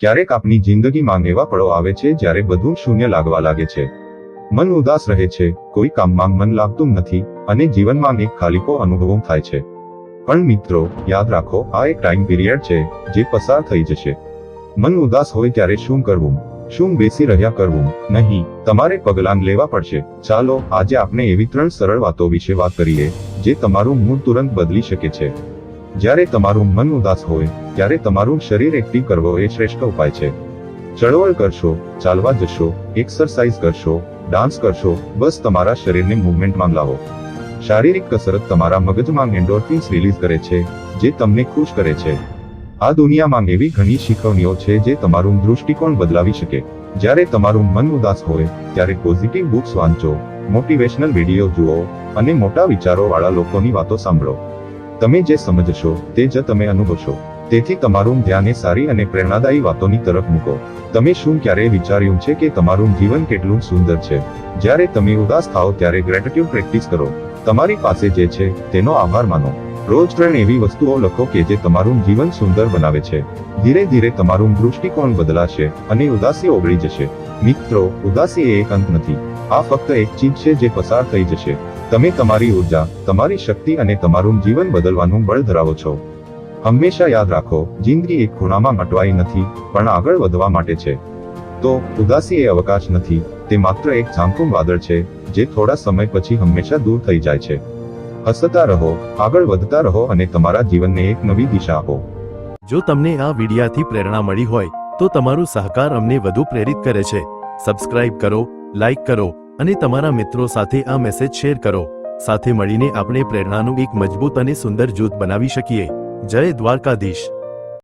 ક્યારેક આપની જિંદગીમાં એવા પળો આવે છે જ્યારે બધું શૂન્ય લાગવા લાગે છે. મન ઉદાસ રહે છે, કોઈ કામમાં મન લાગતું નથી અને જીવનમાં એક ખાલીપો અનુભવ થાય છે. પણ મિત્રો, યાદ રાખો, આ એક ટાઈમ પીરિયડ છે, જે પસાર થઈ જશે. મન ઉદાસ હોય ત્યારે શું કરવું? શું બેસી રહ્યા કરવું? નહીં, તમારે પગલાં લેવા પડશે. ચાલો, આજે આપણે એવી ત્રણ સરળ વાતો વિશે વાત કરીએ, જે તમારું મૂડ તુરંત બદલી શકે છે. જ્યારે તમારું મન ઉદાસ હોય ત્યારે તમારું શરીર એક્ટિવ કરવો એ શ્રેષ્ઠ ઉપાય છે. ચળવળ કરશો, ચાલવા જશો એક્સરસાઇઝ કરશો ડાન્સ કરશો, બસ તમારા શરીરને મૂવમેન્ટમાં લાવો. શારીરિક કસરત તમારા મગજમાં એન્ડોર્ફિન્સ રિલીઝ કરે છે, જે તમને ખુશ કરે છે. આ દુનિયામાં એવી ઘણી શીખવણીઓ છે જે તમારું દૃષ્ટિકોણ બદલાવી શકે. જ્યારે તમારું મન ઉદાસ હોય, ત્યારે પોઝિટિવ બુક્સ વાંચો મોટિવેશનલ વીડિયો જુઓ, અને મોટા વિચારોવાળા લોકોની વાતો સાંભળો. તમે જે સમજશો, તે જ તમે અનુભવશો. તેથી તમારું ધ્યાને સારી અને પ્રેરણાદાયી વાતોની તરફ મૂકો. તમે શું ક્યારેય વિચાર્યું છે કે તમારું જીવન કેટલું સુંદર છે? જ્યારે તમે ઉદાસ થાઓ ત્યારે ગ્રેટિટ્યુડ પ્રેક્ટિસ કરો. તમારી પાસે જે છે, તેનો આભાર માનો. રોજ ત્રણ એવી વસ્તુઓ લખો કે જે તમારું જીવન સુંદર બનાવે છે. ધીરે ધીરે તમારું દૃષ્ટિકોણ બદલાશે અને ઉદાસી ઓગળી જશે. મિત્રો, ઉદાસી એ એક અંત નથી. આ ફક્ત એક ચીજ છે જે પસાર થઈ જશે. તમે તમારી ઊર્જા, તમારી શક્તિ અને તમારું જીવન બદલવાનું બળ ધરાવો છો. હંમેશા યાદ રાખો, જિંદગી એક ખૂણામાં મટવાઈ નથી, પણ આગળ વધવા માટે છે. તો, ઉદાસી એ અવકાશ નથી, તે માત્ર એક ઝાંખું વાદળ છે, જે થોડા સમય પછી હંમેશા દૂર થઈ જાય છે. હસતા રહો, આગળ વધતા રહો અને તમારા જીવનને એક નવી દિશા આપો. જો તમને આ વિડિયાથી પ્રેરણા મળી હોય, તો તમારું સહકાર અમને વધુ પ્રેરિત કરે છે. સબસ્ક્રાઇબ કરો, લાઇક કરો, અને તમારા મિત્રો સાથે આ મેસેજ શેર કરો. સાથે મળીને આપણે પ્રેરણાનું એક મજબૂત અને સુંદર જૂથ બનાવી શકીએ. જય દ્વારકાધીશ.